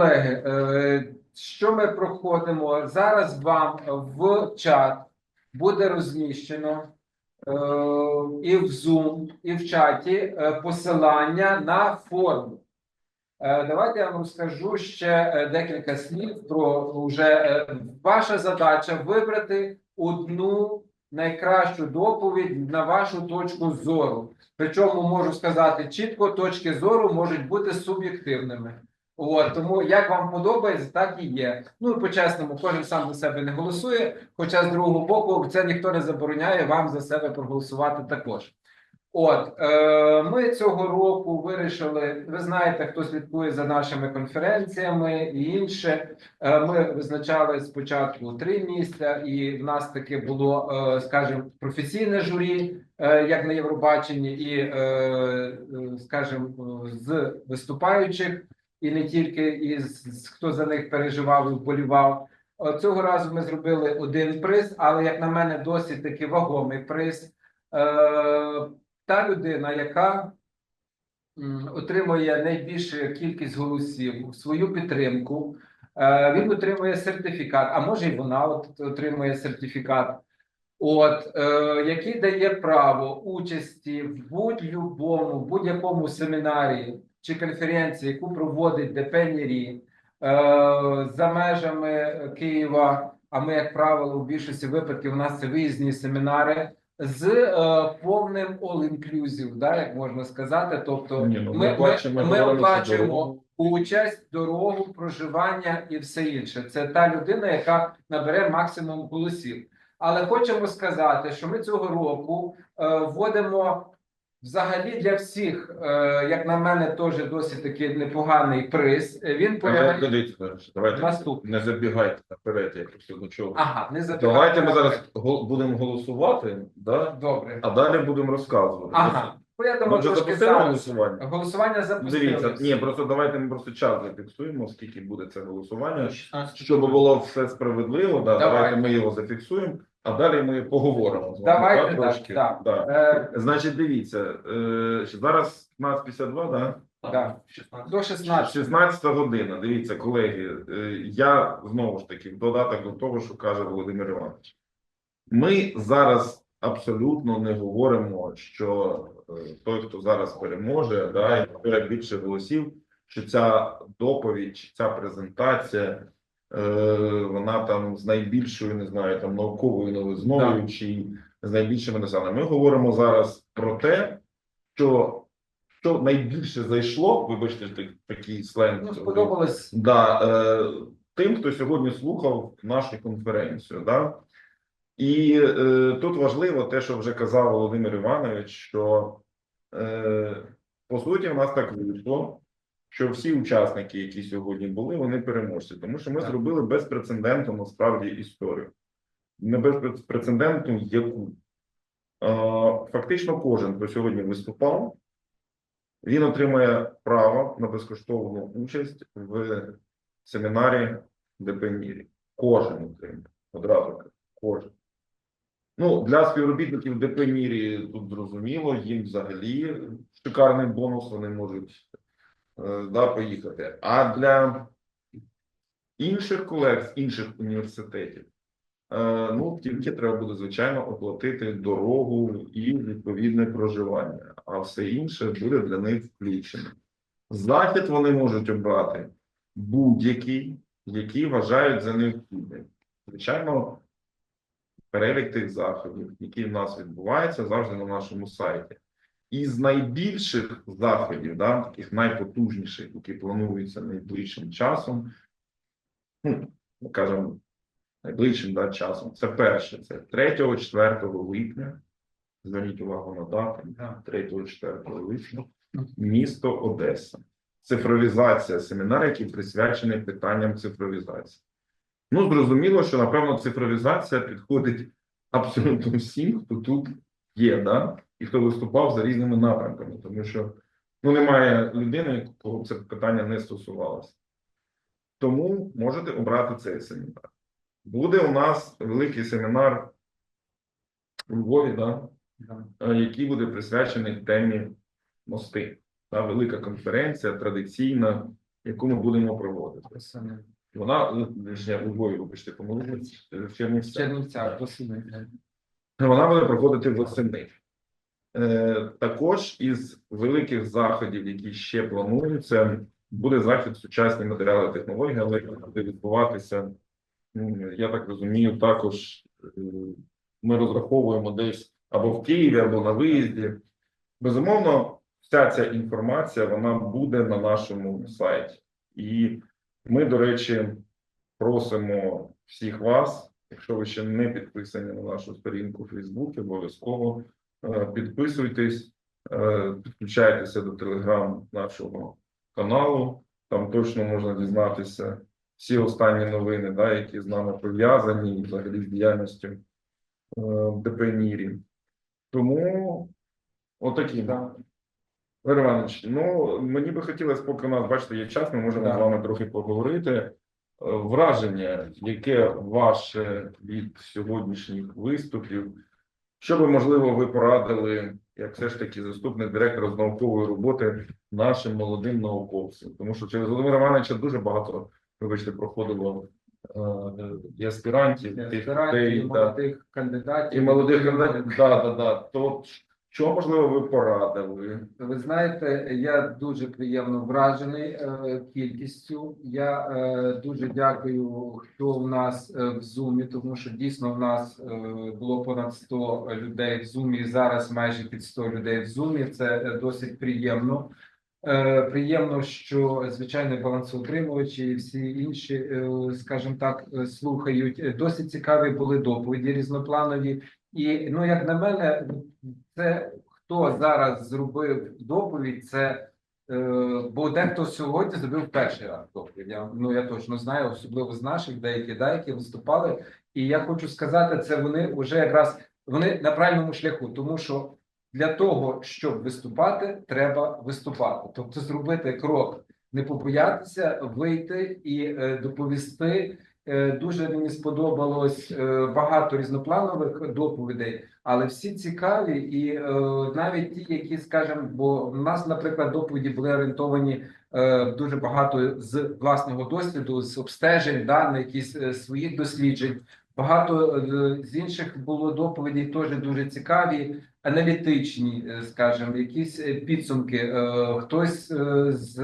колеги, е, що ми проходимо? Зараз вам в чат буде розміщено е, і в Zoom, і в чаті е, посилання на форму. Давайте я вам розкажу ще декілька слів про вже ваша задача вибрати одну найкращу доповідь на вашу точку зору. Причому можу сказати чітко, точки зору можуть бути суб'єктивними. От тому як вам подобається, так і є. Ну і по-чесному, кожен сам за себе не голосує. Хоча з другого боку, це ніхто не забороняє вам за себе проголосувати також. От е, ми цього року вирішили. Ви знаєте, хто слідкує за нашими конференціями і інше. Е, ми визначали спочатку три місця, і в нас таке було, е, скажімо, професійне журі, е, як на Євробаченні, і е, е, скажімо, з виступаючих, і не тільки із хто за них переживав і вболівав. Е, Цього разу ми зробили один приз, але як на мене, досить таки вагомий приз. Е, та людина, яка отримує найбільшу кількість голосів, свою підтримку, е, він отримує сертифікат, а може і вона от отримує сертифікат, от, який дає право участі в будь-якому будь-якому семінарі чи конференції, яку проводить ДП НІРІ, е, за межами Києва. А ми, як правило, у більшості випадків у нас це виїзні семінари з е, повним all-inclusive, да, як можна сказати. Тобто, Ні, ну, ми, ми ми, оплачуємо участь, дорогу, проживання і все інше. Це та людина, яка набере максимум голосів. Але хочемо сказати, що ми цього року е, вводимо взагалі для всіх, е, як на мене, теж досить таки непоганий приз. Е, Він полягає давайте наступне. не забігайте наперед, я просто до чого. Ага, не забігайте Давайте ми зараз будемо голосувати, да? добре. а далі будемо розказувати. Ага, бо я думаю, трошки зараз. голосування? Голосування запустили. Дивіться, ні, просто давайте ми просто час зафіксуємо, скільки буде це голосування, 16. щоб було все справедливо. Да, Давай. давайте ми його зафіксуємо, а далі ми поговоримо з вами. Давайте, да, так, трошки. так. Да. Е, Значить, дивіться, е, зараз 15.52, да? да. До 16. 16 година. Дивіться, колеги, е, я знову ж таки в додаток до того, що каже Володимир Іванович. Ми зараз абсолютно не говоримо, що е, той, хто зараз переможе, да, і набере більше голосів, що ця доповідь, чи ця презентація, вона там з найбільшою, не знаю, там науковою новизною, чи з найбільшими досягненнями. Ми говоримо зараз про те, що що найбільше зайшло, вибачте, так- такий сленг. Ну, сподобалось. Да, е, тим, хто сьогодні слухав нашу конференцію. Да? І е, тут важливо те, що вже казав Володимир Іванович, що е, по суті в нас так вийшло, що всі учасники, які сьогодні були, вони переможці, тому що ми Так. зробили безпрецедентну насправді історію. Не безпрецедентну яку. Фактично, кожен, хто сьогодні виступав, він отримує право на безкоштовну участь в семінарі ДПНІРі. Кожен отримує. Одразу кожен. Ну, для співробітників ДПНІРі тут зрозуміло, їм взагалі шикарний бонус, вони можуть да, поїхати. А для інших колег з інших університетів, е, ну, тільки треба буде, звичайно, оплатити дорогу і відповідне проживання, а все інше буде для них включено. Захід вони можуть обрати будь-який, який вважають за необхідним. Звичайно, перелік тих заходів, які в нас відбуваються, завжди на нашому сайті. Із найбільших заходів, да, таких найпотужніших, які плануються найближчим часом, ну, кажемо, найближчим да, часом, це перше, це 3-4 липня. Зверніть увагу на дату. Да. 3-4 липня, місто Одеса. Цифровізація семінар, який присвячений питанням цифровізації. Ну, зрозуміло, що напевно цифровізація підходить абсолютно всім, хто тут є, да? і хто виступав за різними напрямками, тому що ну, немає людини, кого це питання не стосувалося. Тому можете обрати цей семінар. Буде у нас великий семінар у Львові, да? Да. е, який буде присвячений темі мости. Та велика конференція, традиційна, яку ми будемо проводити. Вона е, у Львові, вибачте, помилилась, е, в Чернівцях. Восени. Вона буде проходити восени. Е, також із великих заходів, які ще плануються, буде захід сучасні матеріали технології, але буде відбуватися. Я так розумію, також е, ми розраховуємо десь або в Києві, або на виїзді. Безумовно, вся ця інформація вона буде на нашому сайті. І ми, до речі, просимо всіх вас, якщо ви ще не підписані на нашу сторінку в Фейсбуці, обов'язково е, підписуйтесь, е, підключайтеся до телеграм нашого каналу. Там точно можна дізнатися всі останні новини, да, які з нами пов'язані, взагалі з діяльністю е, ДП Нірі. Тому отакі. Да. Іванович, ну мені би хотілося, поки у нас, бачите, є час, ми можемо Так. з вами трохи поговорити. Враження, яке ваше від сьогоднішніх виступів? Що би, можливо, ви порадили, як все ж таки заступник директора з наукової роботи нашим молодим науковцям? Тому що через Володимира Івановича дуже багато, вибачте, проходило е, і аспірантів, тих Аспірантів, людей, і молодих кандидатів. і молодих кандидатів. Да, да, да. То що, можливо, ви порадили? Ви знаєте, я дуже приємно вражений е, кількістю. Я е, дуже дякую, хто в нас е, в зумі, тому що дійсно в нас було понад 100 людей в зумі. Зараз майже під 100 людей в зумі. Це досить приємно. Приємно, що звичайно балансоутримувачі і всі інші, е, скажімо так, слухають. Досить цікаві були доповіді різнопланові. І ну, як на мене, це хто зараз зробив доповідь, це е, бо дехто сьогодні зробив перший раз доповідь. Я, ну я точно знаю, особливо з наших деякі, да, які виступали. І я хочу сказати, це вони вже якраз вони на правильному шляху, тому що для того, щоб виступати, треба виступати. Тобто зробити крок, не побоятися, вийти і е, доповісти. Е, Дуже мені сподобалось е, багато різнопланових доповідей, але всі цікаві, і е, навіть ті, які скажімо, бо в нас, наприклад, доповіді були орієнтовані дуже багато з власного досвіду, з обстежень, да, на якісь своїх досліджень. Багато з інших було доповідей теж дуже цікаві, аналітичні, скажімо, якісь підсумки. Хтось з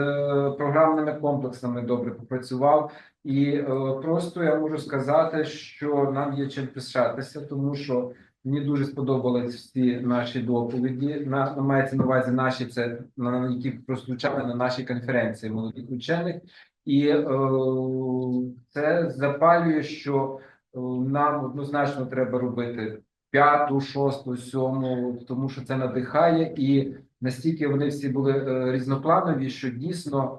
програмними комплексами добре попрацював. І е, просто я можу сказати, що нам є чим пишатися, тому що мені дуже сподобались всі наші доповіді. На, мається на увазі наші це на які прозвучали на нашій конференції молодих учених, і е, це запалює, що е, нам однозначно треба робити п'яту, шосту, сьому, тому що це надихає, і настільки вони всі були е, різнопланові, що дійсно.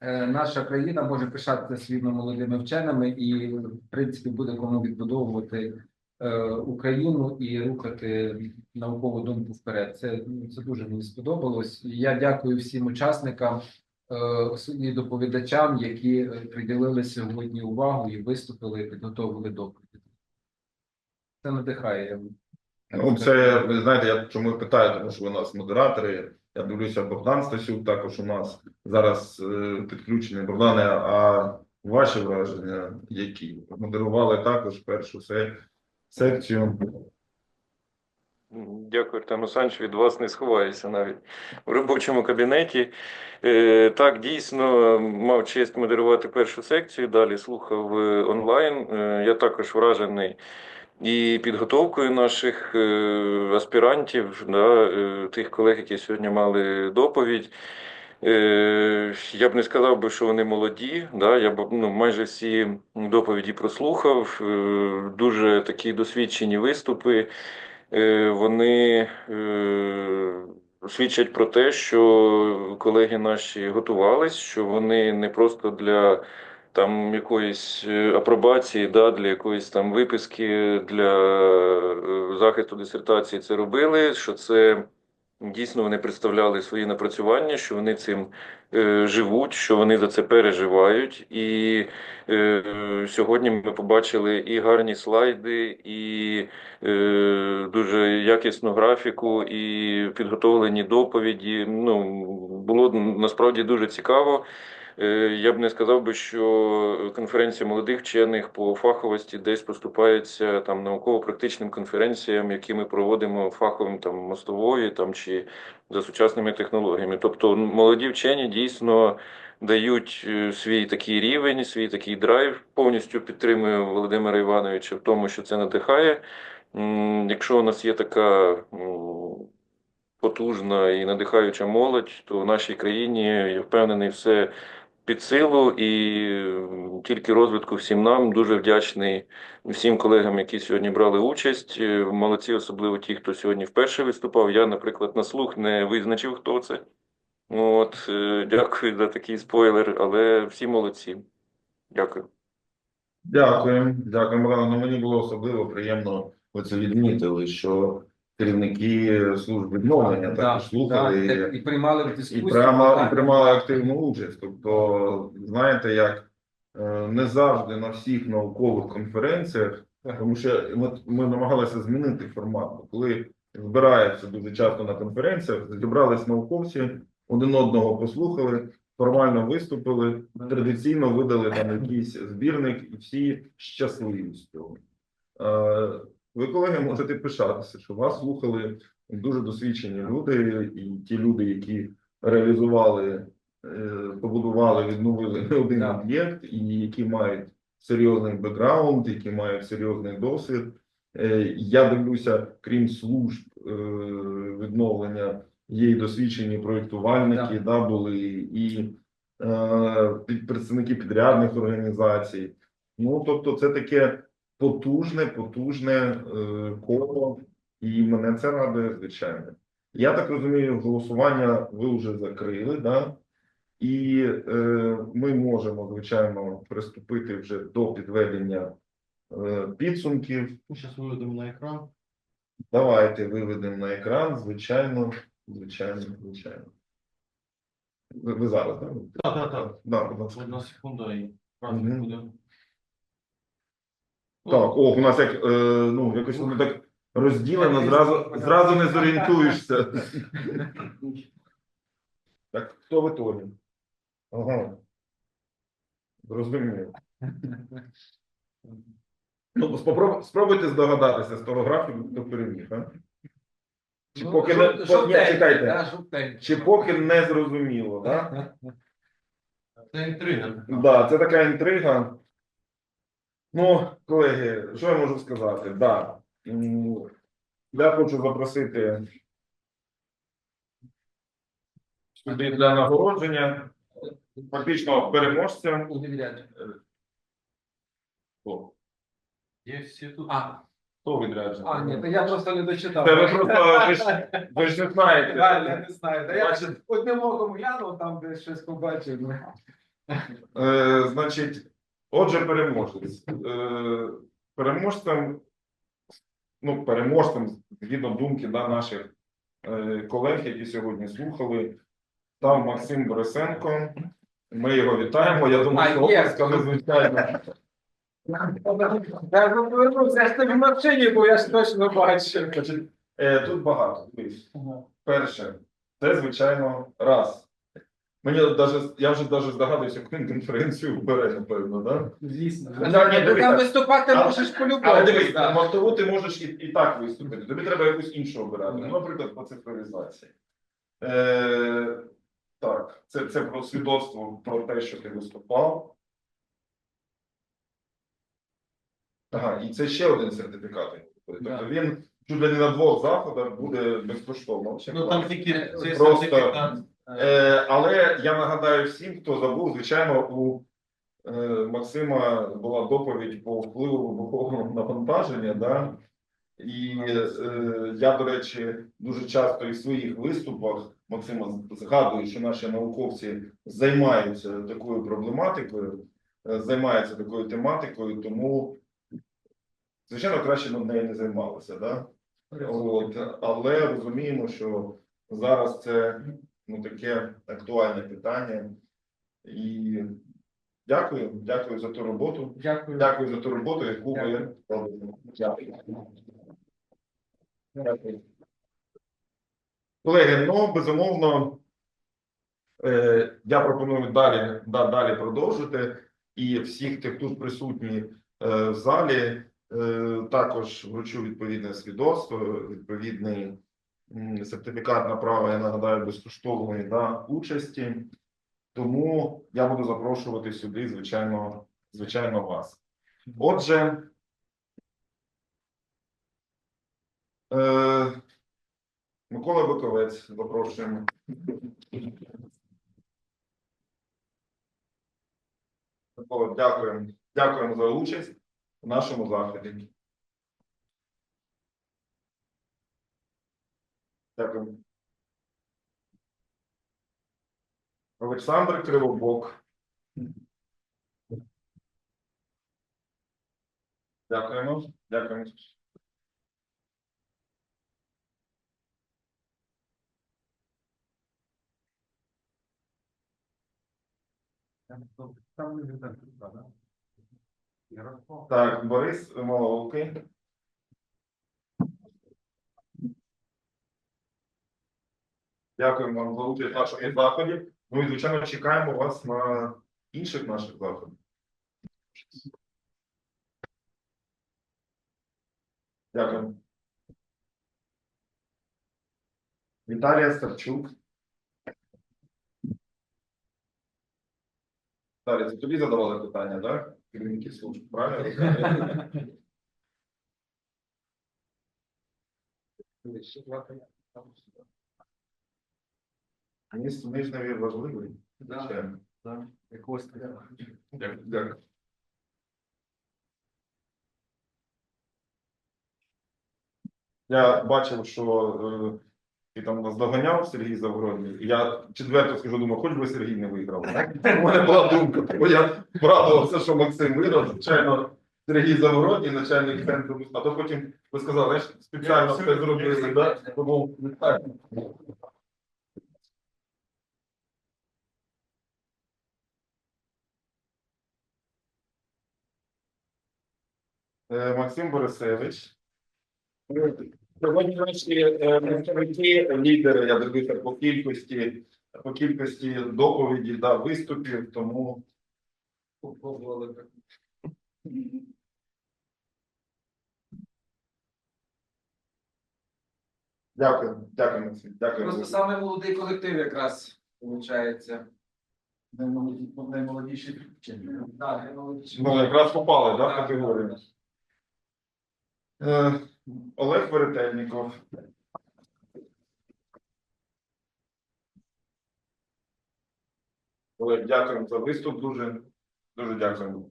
Е, Наша країна може пишатися своїми молодими вченими, і в принципі буде кому відбудовувати е, Україну і рухати наукову думку вперед. Це, це дуже мені сподобалось. Я дякую всім учасникам е, і доповідачам, які приділили сьогодні увагу і виступили, і підготовили доповіді. Це надихає. Ну, це ви знаєте, я чому питаю, тому що ви нас модератори. Я дивлюся, Богдан Стасюк також у нас зараз е, підключений. Богдане, а ваші враження які? Модерували також першу се- секцію. Дякую, Артем Олександрович, від вас не сховаюся навіть в робочому кабінеті. Е, Так, дійсно, мав честь модерувати першу секцію, далі слухав е, онлайн. Я також вражений і підготовкою наших е, аспірантів, да, е, тих колег, які сьогодні мали доповідь. Е, Я б не сказав би, що вони молоді. Да? Я б ну, майже всі доповіді прослухав. Дуже такі досвідчені виступи. Вони свідчать про те, що колеги наші готувались, що вони не просто для там якоїсь е, апробації, да, для якоїсь там виписки для е, захисту дисертації це робили, що це дійсно вони представляли свої напрацювання, що вони цим е, живуть, що вони за це переживають. І е, сьогодні ми побачили і гарні слайди, і е, дуже якісну графіку, і підготовлені доповіді. Ну, було насправді дуже цікаво. Е, Я б не сказав би, що конференція молодих вчених по фаховості десь поступається там науково-практичним конференціям, які ми проводимо фаховим там мостової там чи за сучасними технологіями. Тобто молоді вчені дійсно дають е, свій такий рівень, свій такий драйв. Повністю підтримую Володимира Івановича в тому, що це надихає. Якщо у нас є така потужна і надихаюча молодь, то в нашій країні, я впевнений, все під силу і тільки розвитку всім нам. Дуже вдячний всім колегам, які сьогодні брали участь. Е, Молодці, особливо ті, хто сьогодні вперше виступав. Я, наприклад, на слух не визначив, хто це. От, е, дякую за такий спойлер, але всі молодці. Дякую. Дякую, дякую, Мирона. Ну, мені було особливо приємно, ви це відмітили, що керівники служб відновлення Да, також слухали. да, і приймали в І дискусії. прямо так. і приймали активну участь. Тобто, знаєте, як е, не завжди на всіх наукових конференціях, тому що ми, ми намагалися змінити формат. Коли збираються дуже часто на конференціях, зібрались науковці, один одного послухали, формально виступили, традиційно видали там якийсь збірник, і всі щасливі з цього. Ви, колеги, можете пишатися, що вас слухали дуже досвідчені люди, і ті люди, які реалізували, е, побудували, відновили один Да. об'єкт, і які мають серйозний бекграунд, які мають серйозний досвід. Е, Я дивлюся, крім служб е, відновлення, є і досвідчені проєктувальники, да. були і е, представники підрядних організацій. Ну, тобто, це таке потужне, потужне е, коло, і мене це радує, звичайно. Я так розумію, голосування ви вже закрили, да? і е, ми можемо, звичайно, приступити вже до підведення е, підсумків. Зараз виведемо на екран. Давайте виведемо на екран, звичайно, звичайно, звичайно. Ви, ви зараз, так? Так, так, так. Одна секунда і разом буде. Так, о, у нас як е, ну якось воно так розділено, зразу зразу не зорієнтуєшся. Так, хто в ітогі? Ага. Зрозумів. Ну, спробуй, спробуйте здогадатися з того графіку, хто переміг, а? Чи Ну, поки не жов- по- ні, жовтенький, чекайте. да, жовтенький. Чи поки не зрозуміло, так? Це інтрига. Да, це така інтрига. Ну, колеги, що я можу сказати? Да. Я хочу запросити сюди для нагородження фактично переможця. Хто? Є всі тут. А, Хто відряджений? а, ні, то я просто не дочитав. Це ви просто ви ж, ви ж не знаєте. Реально, я не знаю. Та я Бачите? одним оком глянув, там десь щось побачив. Е, значить, отже, переможець. Е, переможцем, ну, переможцем, згідно думки да, наших е, колег, які сьогодні слухали, став Максим Борисенко. Ми його вітаємо. Я думаю, що А, є. звичайно. Я повернувся, я ж тобі в машині, бо я ж точно бачив. Е, тут багато. Перше, це, звичайно, раз. Мені даже, я вже даже здогадуюся, яку він конференцію вбере, напевно, да? Звісно. Ну, ні, Ти там виступати Але- можеш по-любому. Але дивись, да. мотову ти можеш і, і так виступити. Тобі треба якусь іншу обирати. Ну, наприклад, по цифровізації. Е, так, це, це про свідоцтво про те, що ти виступав. Ага, і це ще один сертифікат. Тобто Да. він чуть ли не на двох заходах буде безкоштовно. Ну там тільки цей Просто- сертифікат. Е, але я нагадаю всім, хто забув, звичайно, у е, Максима була доповідь по впливу вибухового навантаження. Да? І е, я, до речі, дуже часто і в своїх виступах Максима згадую, що наші науковці займаються такою проблематикою, е, займаються такою тематикою, тому, звичайно, краще над нею не займалися. Да? От, але розуміємо, що зараз це ну, таке актуальне питання. І дякую, дякую за ту роботу. Дякую. Дякую за ту роботу, яку ви робите. Дякую. Дякую. Колеги, ну безумовно, Е, Я пропоную далі, да, далі продовжити. І всіх тих тут присутні е, в залі е, також вручу відповідне свідоцтво, відповідний сертифікат на право, я нагадаю, безкоштовної да, участі. Тому я буду запрошувати сюди, звичайно, звичайно, вас. Отже, е, Микола Биковець, запрошуємо. Микола, дякуємо. Дякуємо за участь в нашому заході. Дякуємо. Олександр Кривобок. Дякуємо. Дякуємо. Так, Борис Маловки. Дякуємо вам за участь в нашому заході. Ну і звичайно чекаємо вас на інших наших заходах. Дякую. Віталія Старчук. Віталій, це тобі задавали питання, так? Керівники служб, правильно? Міст нижневі важливий. Да. Звичайно. Якось Дякую. Дякую. Я бачив, що е, ти там нас доганяв Сергій Завгородній. І Я четверто скажу, думаю, хоч би Сергій не виграв. У мене була думка, тому я врадувався, що Максим виграв. Звичайно, Сергій Завгородній, начальник центру. А то потім ви сказали, спеціально все зробили, тому. Е, Максим Борисевич. Сьогодні наші е, представники, лідери, я дивився по кількості, по кількості доповіді да, виступів, тому дякую, дякую, Максим. Дякую. Просто саме молодий колектив якраз виходить. Наймолодіші Так, наймолодіший. Ну, якраз попали, да, в категорію. Е, Олег Веретельніков. Олег, дякуємо за виступ. Дуже, дуже дякуємо.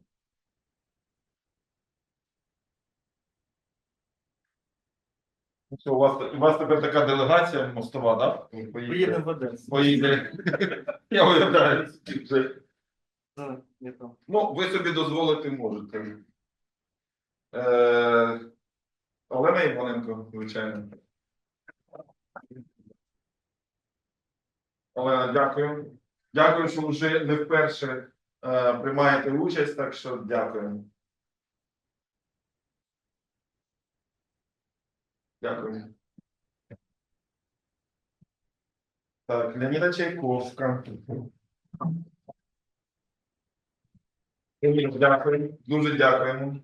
У вас, у вас тепер така делегація мостова, так? Да? Поїдемо в Одесу. Поїде. Я уявляю. там. Ну, ви собі дозволити можете. Е, Олена Іваненко, звичайно. Олена, дякую. Дякую, що вже не вперше е, приймаєте участь, так що дякую. Дякую. Так, Леоніда Чайковська. Дякую. Дуже дякуємо.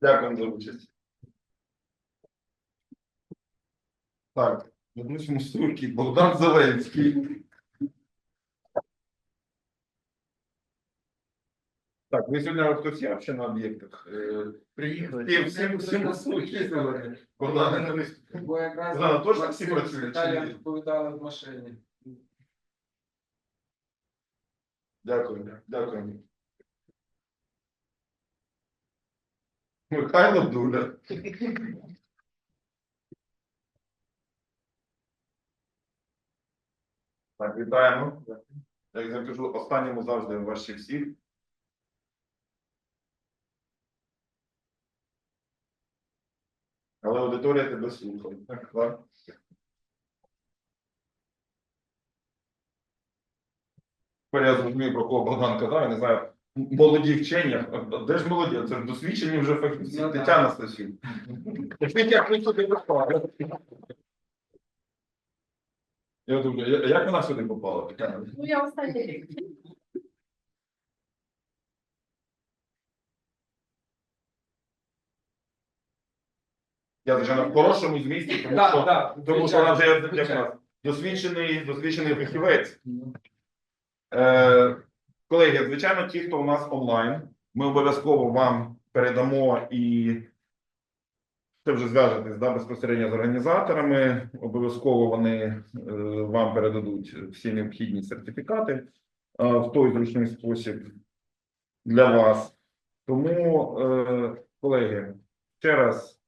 Дякую за участь. Так, Дмитро Мустуркий, Богдан Зеленський. Так, ви сьогодні хтось є ще на об'єктах? Е, Приїхали. Всім, всім, услухали. Богдан Зеленський. Бо якраз Да, теж всі працюють, чи ні? відповідали в машині. Дякую, дякую. Михайло Дуля. Так, вітаємо. Як я кажу, останньому завжди ваші всіх. Але аудиторія тебе слухає. Так, так. Тепер я зрозумів, про кого Богдан казав, я не знаю, молоді вчені. А Де ж молоді? Це досвідчені вже фахівці. Ну, Тетяна Стасюк. Як ви сюди попали? Я думаю, як вона сюди попала? Тетяна? Ну, я останній рік. Я звичайно в хорошому змісті, тому Так, що, так, тому що вона звичайно, вже як звичайно. нас досвідчений, досвідчений фахівець. Е, колеги, звичайно, ті, хто у нас онлайн, ми обов'язково вам передамо і це вже зв'яжетесь да, безпосередньо з організаторами. Обов'язково вони е, вам передадуть всі необхідні сертифікати е, в той зручний спосіб для вас. Тому, е, колеги, ще раз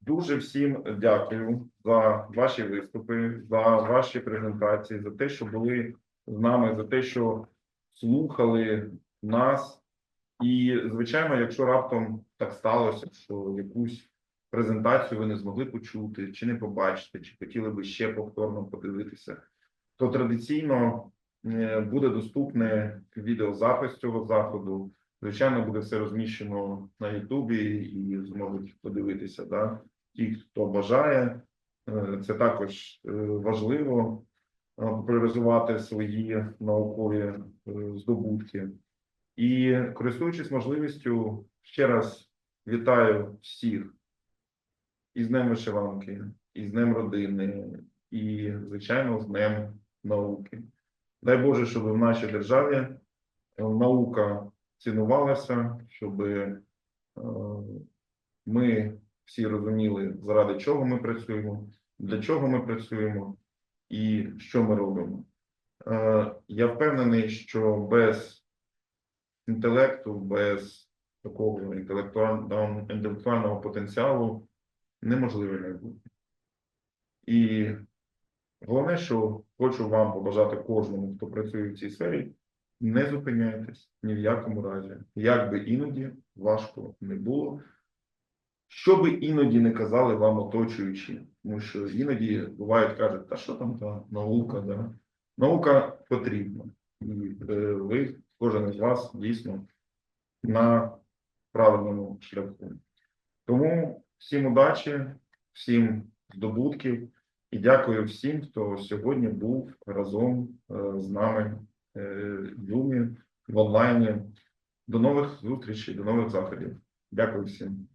дуже всім дякую за ваші виступи, за ваші презентації, за те, що були з нами, за те, що слухали нас. І, звичайно, якщо раптом так сталося, що якусь презентацію ви не змогли почути, чи не побачити, чи хотіли би ще повторно подивитися, то традиційно е, буде доступне відеозапис цього заходу. Звичайно, буде все розміщено на Ютубі і зможуть подивитися. Да? Ті, хто бажає, Е, це також е, важливо популяризувати свої наукові е, здобутки. І користуючись можливістю, ще раз вітаю всіх із Днем Вишиванки, і з Днем родини, і, звичайно, з Днем науки. Дай Боже, щоб в нашій державі е, наука цінувалася, щоб е, ми всі розуміли, заради чого ми працюємо, для чого ми працюємо і що ми робимо. Е, Я впевнений, що без інтелекту, без такого інтелектуального, потенціалу неможливе майбутнє. І головне, що хочу вам побажати кожному, хто працює в цій сфері, не зупиняйтесь ні в якому разі, як би іноді важко не було. Що би іноді не казали вам оточуючі, тому що іноді бувають кажуть, та що там та наука, да? наука потрібна. І е, ви, кожен із вас, дійсно на правильному шляху. Тому всім удачі, всім здобутків і дякую всім, хто сьогодні був разом е, з нами е, в Зумі, в онлайні. До нових зустрічей, до нових заходів. Дякую всім.